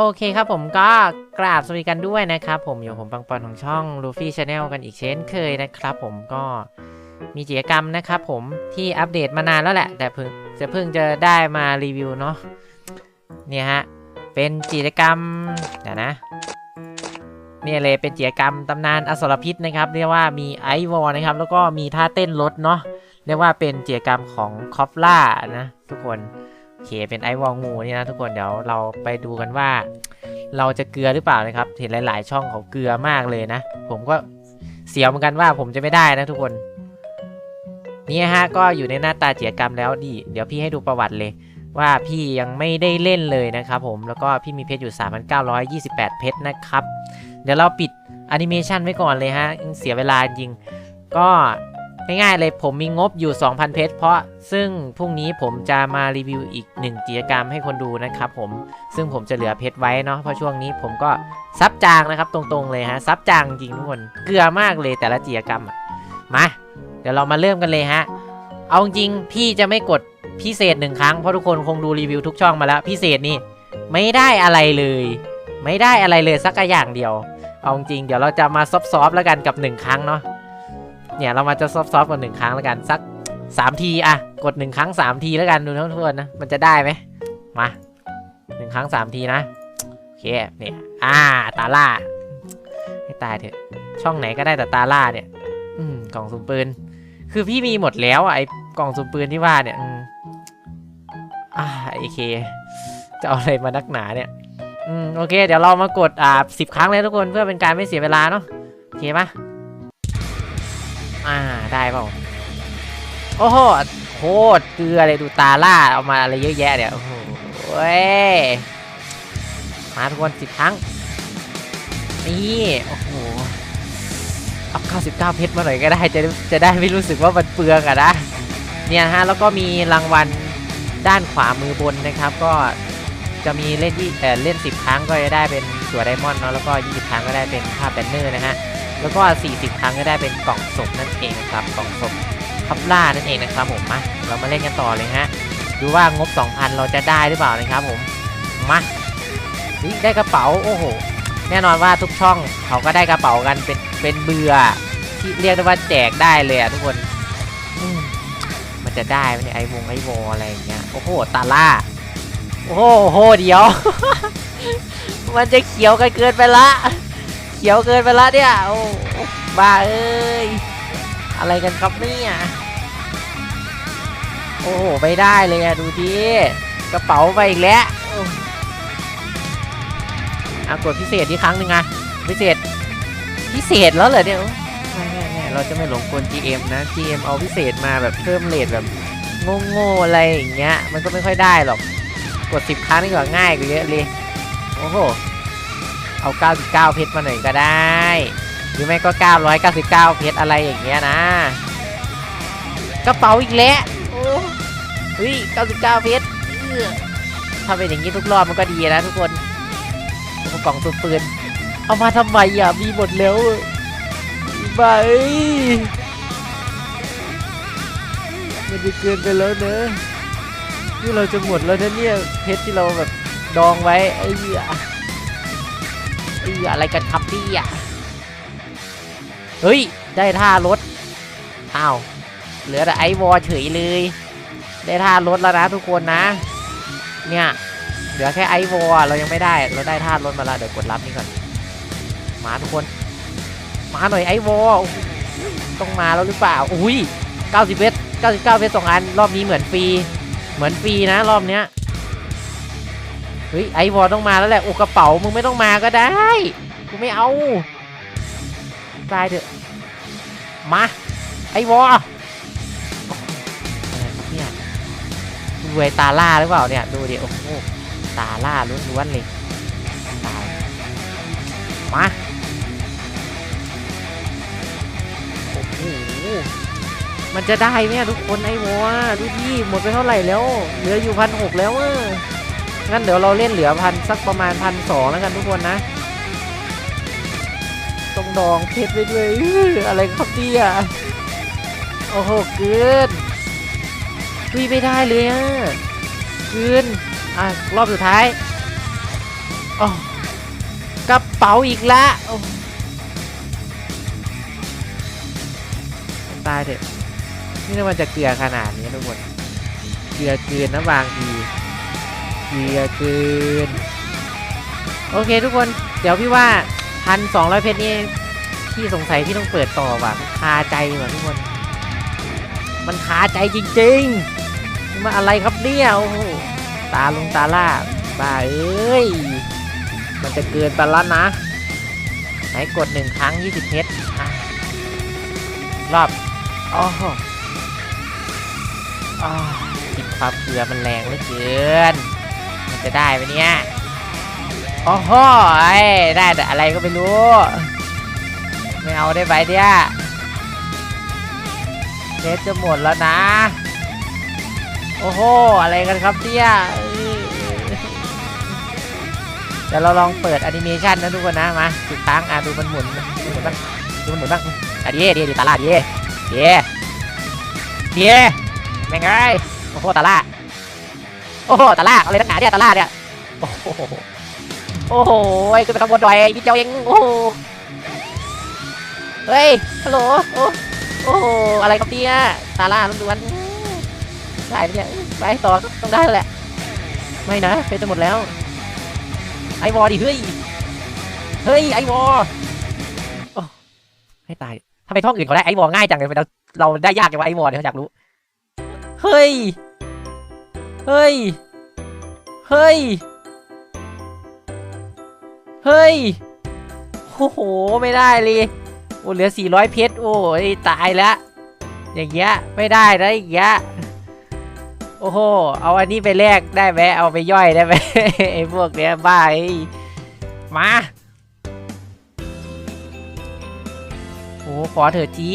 โอเคครับผมก็กราบสวัสดีกันด้วยนะครับผมอยู่ผมปังปอนของช่อง Luffy Channel กันอีกเช่นเคยนะครับผมก็มีกิจกรรมนะครับผมที่อัปเดตมานานแล้วแหละ แต่เพิ่งจะเพิ่งจะได้มารีวิวเนาะเนี่ยฮะ เป็นกิจกรรมเดี๋ยวนะเนี่ยเลยเป็นกิจกรรมตำนานอสรพิษนะครับ เรียกว่ามีไอวอลนะครับ แล้วก็มีท่าเต้นรถเนาะเรียกว่าเป็นกิจกรรมของคอฟล่านะทุกคน โอเคเป็นไอวอลงูนี่นะทุกคนเดี๋ยวเราไปดูกันว่า เราจะเกลือหรือเปล่านะครับ เห็นหลาย ๆ ช่องเขาเกลือมากเลยนะ ผมก็เสียวเหมือนกันว่าผมจะไม่ได้นะทุกคนนี่ฮะก็อยู่ในหน้าตาเจียกรรมแล้วดิเดี๋ยวพี่ให้ดูประวัติเลย ว่าพี่ยังไม่ได้เล่นเลยนะครับผมแล้วก็พี่มีเพชรอยู่ 3,928 เพชรนะครับ เดี๋ยวเราปิดแอนิเมชันไว้ก่อนเลยฮะเสียเวลาจริงก็ ง่ายๆเลยผมมีงบอยู่ 2,000 เพชรเพราะซึ่งพรุ่งนี้ผมจะมารีวิวอีกหนึ่งกิจกรรมให้คนดูนะครับผมซึ่งผมจะเหลือเพชรไว้เนาะเพราะช่วงนี้ผมก็ซับจางนะครับตรงๆเลยฮะซับจางจริงทุกคนเกลือมากเลยแต่ละกิจกรรมมาเดี๋ยวเรามาเริ่มกันเลยฮะเอาจริงพี่จะไม่กดพิเศษหนึ่งครั้งเพราะทุกคนคงดูรีวิวทุกช่องมาแล้วพิเศษนี่ไม่ได้อะไรเลย ไม่ได้อะไรเลยสักอย่างเดียว เอาจริงเดี๋ยวเราจะมาซอฟๆแล้วกันกับหนึ่งครั้งเนาะ เนี่ยเรามาจะซอฟๆกับหนึ่งครั้งแล้วกันสักสามทีอะกดหนึ่งครั้งสามทีแล้วกันดูนะทุกคนนะมันจะได้ไหมมาหนึ่งครั้งสามทีนะโอเคเนี่ยอ่าตาล่าให้ตายเถอะช่องไหนก็ได้แต่ตาล่าเนี่ย อืมกล่องสุ่มปืน คือพี่มีหมดแล้วอะไอ้กล่องสุ่มปืนที่ว่าเนี่ยอืมอ่าโอเคจะเอาอะไรมานักหนาเนี่ยอืมโอเค เดี๋ยวเรามากดอ่าสิบครั้งเลยทุกคนเพื่อเป็นการไม่เสียเวลาเนาะโอเคปะ อ่าได้เปล่าโอ้โหโคตรเกลือเลยดูตาล่าเอามาอะไรเยอะแยะเนี่ยโอ้โหมาทุกคนสิบครั้งนี่โอ้โหเอา99 เพชรมาหน่อยก็ได้จะจะได้ไม่รู้สึกว่ามันเปลืองอะนะเนี่ยฮะแล้วก็มีรางวัลด้านขวามือบนนะครับ ก็จะมีเล่นที่แต่เล่น 10 ครั้งก็จะได้เป็นตัวไดมอนด์เนาะแล้วก็ 20 ครั้งก็ได้เป็นภาพแบนเนอร์นะฮะ แล้วก็ 40 ครั้งก็ได้เป็นกล่องศพนั่นเองนะครับ กล่องศพคับล่านั่นเองนะครับผมมาเรามาเล่นกันต่อเลยฮะ ดูว่างบ 2,000 เราจะได้หรือเปล่านะครับผม มานี่ได้กระเป๋า โอ้โห แน่นอนว่าทุกช่องเขาก็ได้กระเป๋ากันเป็น เป็นเบื่อ ที่เรียกได้ว่าแจกได้เลยอะทุกคน มันจะได้ไหมเนี่ยไอวงไอวออะไรอย่างเงี้ย โอ้โห ตาล่า โอ้โหโหเดี๋ยว มันจะเขียวกันเกินไปละ เขียวเกินไปละเนี่ยโอ้บ้าเอ้ยอะไรกันครับเนี่ยโอ้โหไม่ได้เลยอะดูดิกระเป๋าไปอีกแล้วอะกดพิเศษอีกครั้งหนึ่งอะพิเศษพิเศษแล้วเหรอเนี่ยไม่ไม่ไม่เราจะไม่หลงกล GM นะ GM เอาพิเศษมาแบบเพิ่มเลทแบบโง่ๆอะไรอย่างเงี้ย มันก็ไม่ค่อยได้หรอก กด10ครั้งนี่ก็ง่ายกว่าเยอะเลย โอ้โห เอา 99 เพชรมาหน่อยก็ได้ หรือไม่ก็ 999 เพชรอะไรอย่างเงี้ยนะ กระเป๋าอีกแล้วโอ้เฮ้ย 99 เพชรเอื้อถ้าเป็นอย่างนี้ทุกรอบมันก็ดีนะทุกคนโอ้โหกล่องตัวปืน เอามาทำไมอะ มีหมดแล้วบ้าเอ้ยมันจะเกินไปแล้วเนอะนี่เราจะหมดแล้วนะเนี่ย เพชรที่เราแบบดองไว้ไอ้เหี้ย ไอ้เหี้ยอะไรกันครับพี่อะเฮ้ย ได้ท่ารถอ้าวเหลือแต่ไอวอเฉยเลย ได้ท่ารถแล้วนะทุกคนนะ เนี่ย เหลือแค่ไอวอเรายังไม่ได้ เราได้ท่ารถมาแล้วเดี๋ยวกดรับนี่ก่อน มาทุกคน มาหน่อยไอวอลต้องมาแล้วหรือเปล่า อุ้ย90เพชร99เพชรสองอัน รอบนี้เหมือนฟรี เหมือนฟรีนะรอบเนี้ย เฮ้ยไอวอลต้องมาแล้วแหละอ้กระเป๋ามึงไม่ต้องมาก็ได้ กูไม่เอาตายเถอะ มา ไอวอลเนี่ยดูไอตาล่าหรือเปล่าเนี่ย ดูดิโอ้โหตาล่าล้วนๆเลยตายมาโอ้โหมันจะได้ไหมทุกคนไอวะดูดิหมดไปเท่าไหร่แล้ว เหลืออยู่พันหกแล้วอะ งั้นเดี๋ยวเราเล่นเหลือพันสักประมาณพันสองแล้วกันทุกคนนะต้องดองเพชรไปด้วยอะไรครับเนี่ยโอ้โหเกินคุยไม่ได้เลยอะเกินอะรอบสุดท้ายโอ้กระเป๋าอีกละตายเถอะนี่มันจะเกลือขนาดนี้ทุกคนเกลือเกินนะบางที เกลือเกิน โอเคทุกคน เดี๋ยวพี่ว่าพันสองร้อยเพชรนี่พี่สงสัยพี่ต้องเปิดต่อว่ะมันคาใจว่ะทุกคน มันคาใจจริงๆมันอะไรครับเนี่ยโอ้โหตาลงตาล่าบ้าเอ้ย มันจะเกินไปแล้วนะ ไหนกดหนึ่งครั้ง20เพชรรอบอ้โหอ้าวติดความเกลือมันแรงเหลือเกิน มันจะได้ไหมเนี่ยโอ้โหไอ้ได้แต่อะไรก็ไม่รู้ ไม่เอาได้ไหมเนี่ยเพชรจะหมดแล้วนะ โอ้โห อะไรกันครับเนี่ยเออเดี๋ยวเราลองเปิดแอนิเมชันนะทุกคนนะ มาสุดตั้งอะดูมันหมุนดูมันหมุนบ้างดูมันหมุนบ้างอะดีดีดีตาลาดีดีดีแม่งไงโอ้โหตาลา โอ้โหตาลาอะไรนักหนาเนี่ยตาลาเนี่ย โอ้โหโอ้โหขึ้นไปข้างบนดอยนิดเดียวเองโอ้โหเฮ้ยฮัลโหลโอ้โอ้โหอะไรกับเนี่ยตาล่าล้วนๆได้ไหมเนี่ยไปต่อต้องได้แล้วแหละ ไม่นะเพชรจะหมดแล้ว ไอวอดิเฮ้ยเฮ้ยไอวอโอ้ให้ตายทำไมท่องอื่นเขาได้ไอวอง่ายจังเลยเราเราได้ยากจังวะไอวอเนี่ยอยากรู้ เฮ้ย เฮ้ย เฮ้ย เฮ้ย โอ้โห ไม่ได้เลย โอ้เหลือ 400 เพชร โอ้ยตายแล้ว อย่างเงี้ย ไม่ได้นะอย่างเงี้ย โอ้โห เอาอันนี้ไปแลกได้ไหมเอาไปย่อยได้ไหมไอ้พวกเนี้ยบ้าไอ้มาโอ้ขอเถอะจี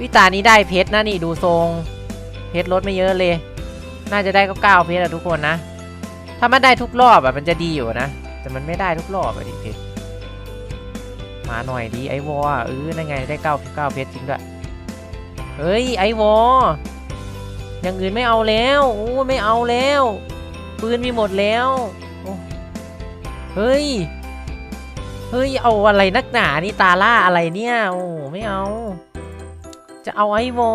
วิตานี้ได้เพชรนะนี่ดูทรง เพชรลดไม่เยอะเลย น่าจะได้ก็เก้าเพชรอะทุกคนนะ ถ้ามันได้ทุกรอบอะมันจะดีอยู่นะ แต่มันไม่ได้ทุกรอบอะดิเพชรมาหน่อยดีไอวอลเออนั่นไงได้เก้าเก้าเพชรจริงด้วยเฮ้ยไอวอลอย่างอื่นไม่เอาแล้วโอ้ไม่เอาแล้วปืนมีหมดแล้วเฮ้ยเฮ้ยเอาอะไรนักหนานี่ตาล่าอะไรเนี่ยโอ้ไม่เอา จะเอาไอวอ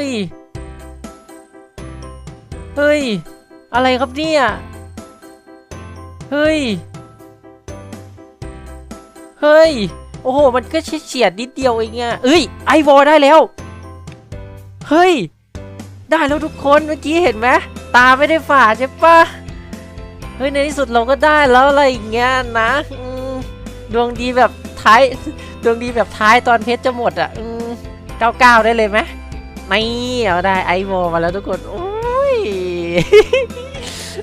ฮ้ย เฮ้ย อะไรครับเนี่ย เฮ้ย เฮ้ย โอ้โห มันก็เฉียดนิดเดียวเองอะเอ้ย ไอวอลได้แล้ว เฮ้ย ได้แล้วทุกคนเมื่อกี้เห็นไหมตาไม่ได้ฝาดใช่ปะเฮ้ย ในที่สุดเราก็ได้แล้วอะไรอย่างเงี้ยนะดวงดีแบบท้ายดวงดีแบบท้ายตอนเพชรจะหมดอะเก้าเก้าได้เลยไหม ไม่เอาได้ไอวอลมาแล้วทุกคน โอ้ย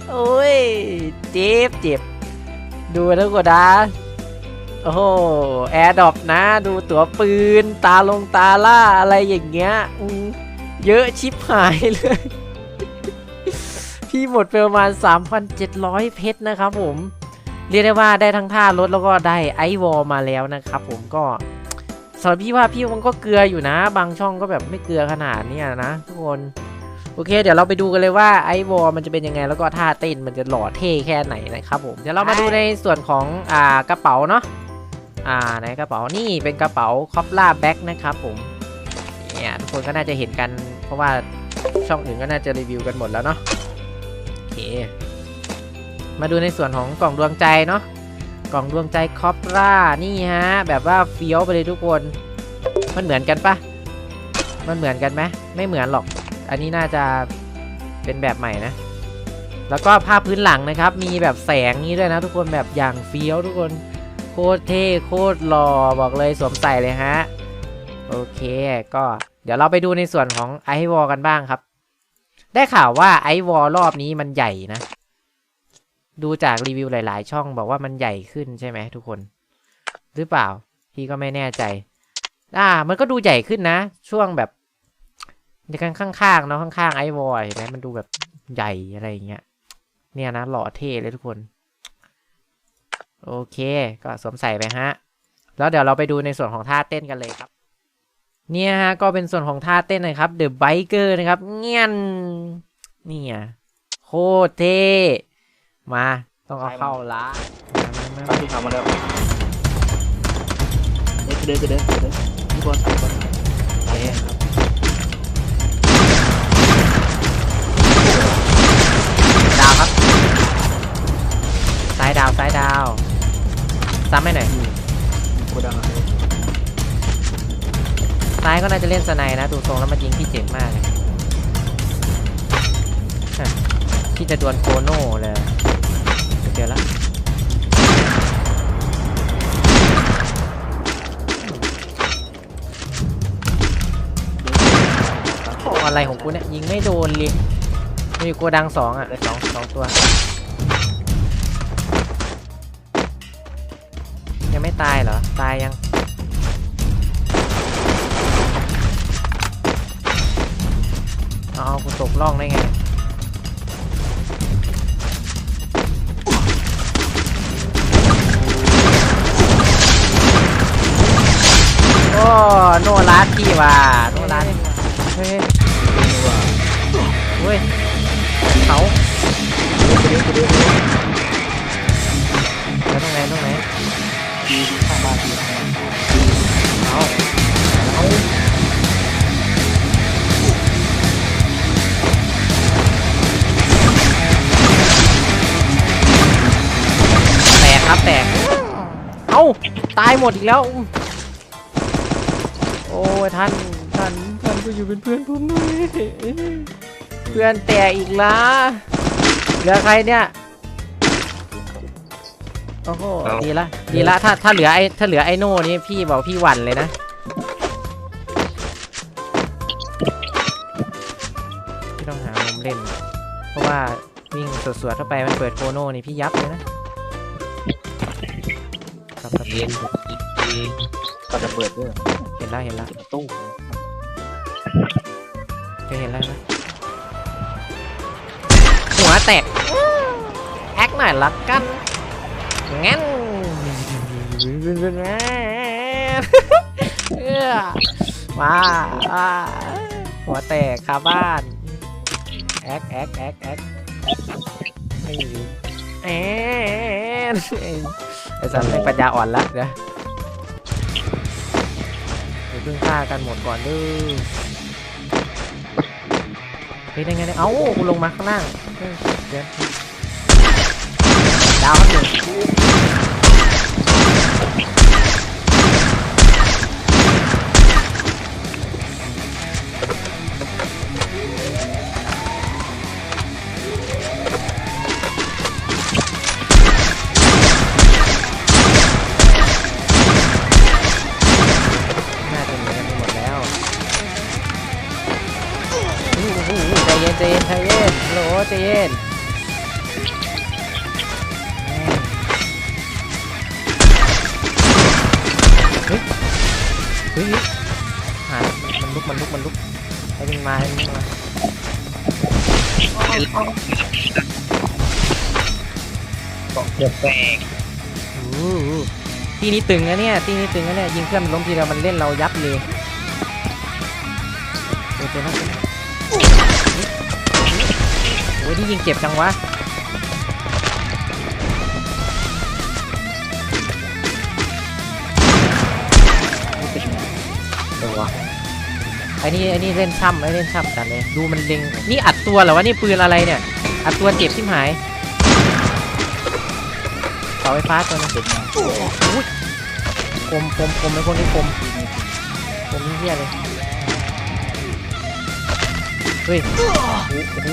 โอ้ย เจ็บเจ็บ ดูนะกคนดาโอ้โห แอร์ดรอปนะ ดูตัวปืน ตาลงตาล่าอะไรอย่างเงี้ยเยอะชิบหายเลย พี่หมดไปประมาณ 3,700 เพชรนะครับผม เรียกได้ว่าได้ทั้งท่ารถแล้วก็ได้ไอวอลมาแล้วนะครับผมก็ สำหรับพี่ว่าพี่มันก็เกลืออยู่นะ บางช่องก็แบบไม่เกลือขนาดนี้นะทุกคนโอเค เดี๋ยวเราไปดูกันเลยว่าไอวอลมันจะเป็นยังไง แล้วก็ท่าเต้นมันจะหล่อเท่แค่ไหนนะครับผมเดี๋ยวเรามาดูในส่วนของอ่ากระเป๋าเนาะอ่าในกระเป๋านี่เป็นกระเป๋าคอปล่าแบ็กนะครับผมเนี่ยทุกคนก็น่าจะเห็นกัน เพราะว่าช่องอื่นก็น่าจะรีวิวกันหมดแล้วเนาะโอเคมาดูในส่วนของกล่องดวงใจเนาะ กล่องดวงใจคอปล่านี่ฮะ แบบว่าเฟี้ยวไปเลยทุกคน มันเหมือนกันปะมันเหมือนกันไหมไม่เหมือนหรอก อันนี้น่าจะเป็นแบบใหม่นะ แล้วก็ภาพพื้นหลังนะครับ มีแบบแสงนี้ด้วยนะทุกคนแบบอย่างเฟี้ยวทุกคน โคตรเท่โคตรหล่อบอกเลยสวมใส่เลยฮะ โอเคก็เดี๋ยวเราไปดูในส่วนของไอวอลกันบ้างครับ ได้ข่าวว่าไอวอลรอบนี้มันใหญ่นะ ดูจากรีวิวหลาย ๆ ช่องบอกว่ามันใหญ่ขึ้นใช่ไหมทุกคน หรือเปล่า พี่ก็ไม่แน่ใจ อ่า มันก็ดูใหญ่ขึ้นนะ ช่วงแบบในข้างๆเนาะข้างๆไอวอลเห็นไหมมันดูแบบใหญ่อะไรอย่างเงี้ย เนี่ยนะหล่อเท่เลยทุกคน โอเค ก็สวมใส่ไปฮะ แล้วเดี๋ยวเราไปดูในส่วนของท่าเต้นกันเลยครับ เนี่ยฮะ ก็เป็นส่วนของท่าเต้นนะครับ The Biker นะครับ เงี้ยนเนี่ยโคโคตรเท่ มาต้องเอาเข้าละมามาตามที่ทำมาแล้วเดินเดินเดินเดินพี่บอลพี่บอลเอ๊ะดาวครับซ้ายดาวซ้ายดาวซ้ำให้หน่อยโกดังอะไรซ้ายก็น่าจะเล่นสไนนะดูทรงแล้วมันยิงพี่เจ๋งมากเลยฮะพี่จะดวลโคโน่เลยเจอแล้วอะไรของกูเนี่ยยิงไม่โดนเลยมีโกดังสองอะสองสองตัว ยังไม่ตายเหรอ ตายยังเอากูตกล่องได้ไง โอ้โนรัสพี่ว่ะโนรัสเฮ้ยเฮ้ยเขาแล้วตรงไหนตรงไหนข้างบ้านทีข้าเอาเอาแตกครับแตกเอ้าตายหมดอีกแล้ว อ้ยท่านท่านท่านก็อยู่เป็นเพื่อนผมหน่อยเพื่อนแตกอีกละเหลือใครเนี่ยโอ้โหดีละดีละถ้าถ้าเหลือไอ้ถ้าเหลือไอ้โน่นี่พี่บอกพี่หวั่นเลยนะพี่ต้องหามุมเล่น เพราะว่าวิ่งสวดๆเข้าไปมันเปิดโคโน่นี่พี่ยับเลยนะครับ ครับเรียนก็จะเปิดด้วยเห็นแล้วเห็นแล้วตู้เคยเห็นแล้วนะหัวแตกแอคหน่อยละกันงั้นเอื้อมาอ่าหัวแตกคาบ้านแอคแอคแอคแอคไม่มีแอนไอ้สัตว์ไม่งปัญญาอ่อนละเดี๋ยวเดี๋ยวเพึ่งฆ่ากันหมดก่อนเด้อเฮ้ยได้ไงเนี่ยเอ้ากูลงมาข้างล่างเดี๋ยวดาวครับหนึ่ง ใจเย็นเฮ้ยเฮ้ยหามันลุก มันลุก มันลุกให้มันมาให้มันมาเดือดแตกอู้หูที่นี้ตึงนะเนี่ย ที่นี้ตึงนะเนี่ย ยิงเพื่อนมันล้มทีเดียวมันเล่นเรายับเลยโอ้ยเจ็บ นี่ยิงเจ็บจังวะตัวไอ้นี่ไอ้นี่เล่นช่ำไอ้เล่นช่ำกันเลย ดูมันเล็ง นี่อัดตัวเหรอวะนี่ปืนอะไรเนี่ย อัดตัวเจ็บชิมหายเสาไฟฟ้าตัวนึงเป็นมาอุ้ยคมคมคมไอ้พวกนี้คมคมนี่เหี้ยเลย เฮ้ยโอ้โห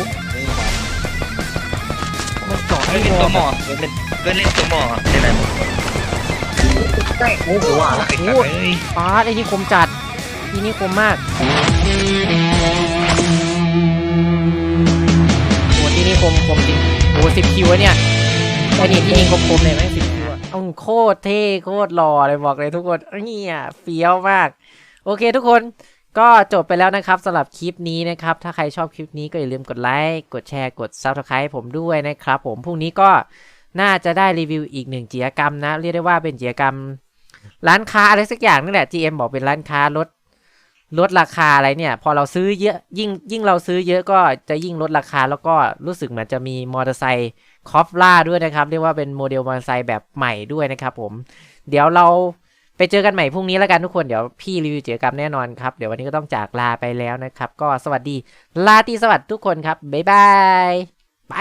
มันเจาะเล่ไม่นตัวหมอเล่นเล่นเล่นตัวหมอได้ไหมโอ้โหอะไอ้สัตว์เอ้ยปาดไอ้นี่คมจัดทีนี่คมมากโอ้ทีนี่คมคมจริงโอ้สิบคิวเนี่ยไอ้นี่ที่ยิงคมๆเลยไหมสิบคิวอะอ้าวโคตรเท่โคตรหล่อเลยบอกเลยทุกคนเนี่ยเฟี้ยวมาก โอเคทุกคน ก็จบไปแล้วนะครับสำหรับคลิปนี้นะครับ ถ้าใครชอบคลิปนี้ก็อย่าลืมกดไลค์กดแชร์กด Subscribe ผมด้วยนะครับ ผมพรุ่งนี้ก็น่าจะได้รีวิวอีกหนึ่งกิจกรรมนะ เรียกได้ว่าเป็นกิจกรรม ร้านค้าอะไรสักอย่างนี่แหละ GM บอกเป็นร้านค้าลดลดราคาอะไรเนี่ย พอเราซื้อเยอะยิ่งยิ่งเราซื้อเยอะก็จะยิ่งลดราคาแล้วก็รู้สึกเหมือนจะมีมอเตอร์ไซค์คอฟล่าด้วยนะครับ เรียกว่าเป็นโมเดลมอเตอร์ไซค์แบบใหม่ด้วยนะครับผม เดี๋ยวเรา ไปเจอกันใหม่พรุ่งนี้แล้วกันทุกคนเดี๋ยวพี่รีวิวกิจกรรมแน่นอนครับ เดี๋ยววันนี้ก็ต้องจากลาไปแล้วนะครับ ก็สวัสดีลาตีสวัสดีทุกคนครับบ๊ายบายไป